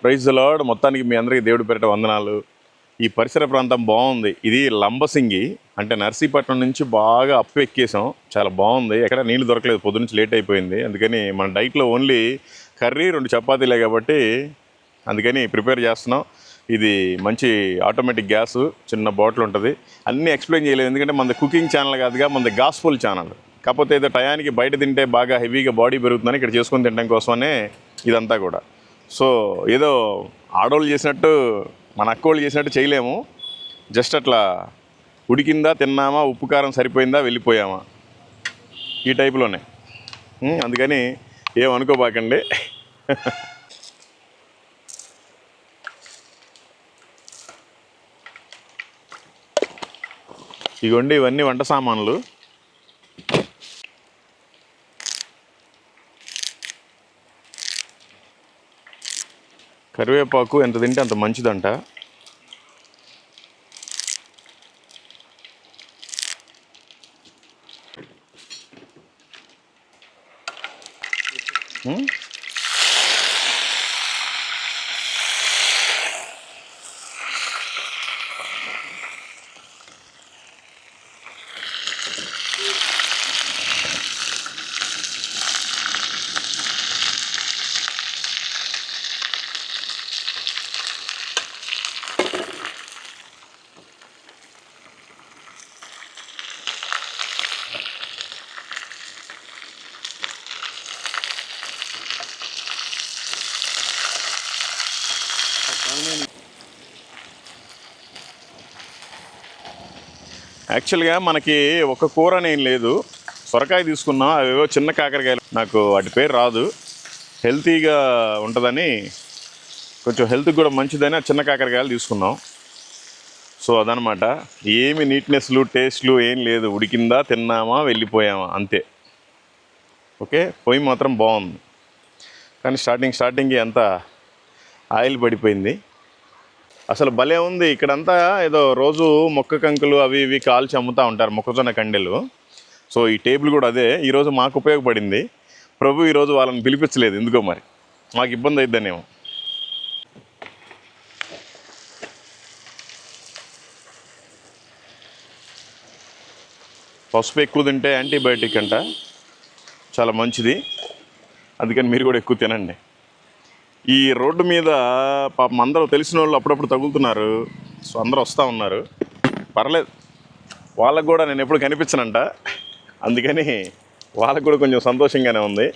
Praise lord మొత్తానికి మీ అందరికీ దేవుడి పేరిట వందనాలు. ఈ పరిసర ప్రాంతం బాగుంది. ఇది లంబసింగి అంటే నర్సీపట్నం నుంచి బాగా అప్పు ఎక్కేసాం. చాలా బాగుంది. ఎక్కడ నీళ్ళు దొరకలేదు. పొద్దు నుంచి లేట్ అయిపోయింది. అందుకని మన డైట్లో ఓన్లీ కర్రీ రెండు చపాతీలే కాబట్టి అందుకని ప్రిపేర్ చేస్తున్నాం. ఇది మంచి ఆటోమేటిక్ గ్యాస్ చిన్న బాటిల్ ఉంటుంది. అన్నీ ఎక్స్ప్లెయిన్ చేయలేదు. ఎందుకంటే మన కుకింగ్ ఛానల్ కాదుగా మన గాస్ఫుల్ ఛానల్ కాకపోతే ఏదో టయానికి బయట తింటే బాగా హెవీగా బాడీ పెరుగుతుందని ఇక్కడ చేసుకొని తినడం కోసమనే ఇదంతా కూడా. సో ఏదో ఆడవాళ్ళు చేసినట్టు మన అక్కోళ్ళు చేసినట్టు చేయలేము. జస్ట్ అట్లా ఉడికిందా తిన్నామా ఉప్పు కారం సరిపోయిందా వెళ్ళిపోయామా. ఈ టైప్లోనే. అందుకని ఏమనుకోబాకండి ఇగోండి ఇవన్నీ వంట సామాన్లు. కరివేపాకు ఎంత తింటే అంత మంచిదంట Hmm? యాక్చువల్గా మనకి ఒక కూర నేను లేదు. సొరకాయ తీసుకున్నాం అవేవో చిన్న కాకరకాయలు. నాకు వాటి పేరు రాదు. హెల్తీగా ఉంటుందని కొంచెం హెల్త్కి కూడా మంచిదని ఆ చిన్న కాకరకాయలు తీసుకున్నాం. సో అదనమాట. ఏమి నీట్నెస్లు టేస్ట్లు ఏం లేదు. ఉడికిందా తిన్నామా వెళ్ళిపోయామా అంతే. ఓకే? పొయ్యి మాత్రం బాగుంది. కానీ స్టార్టింగ్ స్టార్టింగ్ ఎంత ఆయిల్ పడిపోయింది. అసలు భలే ఉంది. ఇక్కడంతా ఏదో రోజు మొక్క కంకులు అవి ఇవి కాల్చి అమ్ముతూ ఉంటారు మొక్కజొన్న కండెలు. సో ఈ టేబుల్ కూడా అదే. ఈరోజు మాకు ఉపయోగపడింది. ప్రభు ఈరోజు వాళ్ళని పిలిపించలేదు. ఎందుకో మరి? మాకు ఇబ్బంది అయిద్దనేమో. పసుపు ఎక్కువ తింటే యాంటీబయాటిక్ అంట. చాలా మంచిది. అందుకని మీరు కూడా ఎక్కువ తినండి. ఈ రోడ్డు మీద పాపం అందరూ తెలిసిన వాళ్ళు అప్పుడప్పుడు తగులుతున్నారు. సో అందరూ వస్తూ ఉన్నారు. పర్లేదు. వాళ్ళకు కూడా నేను ఎప్పుడు కనిపించనంట. అందుకని వాళ్ళకు కూడా కొంచెం సంతోషంగానే ఉంది.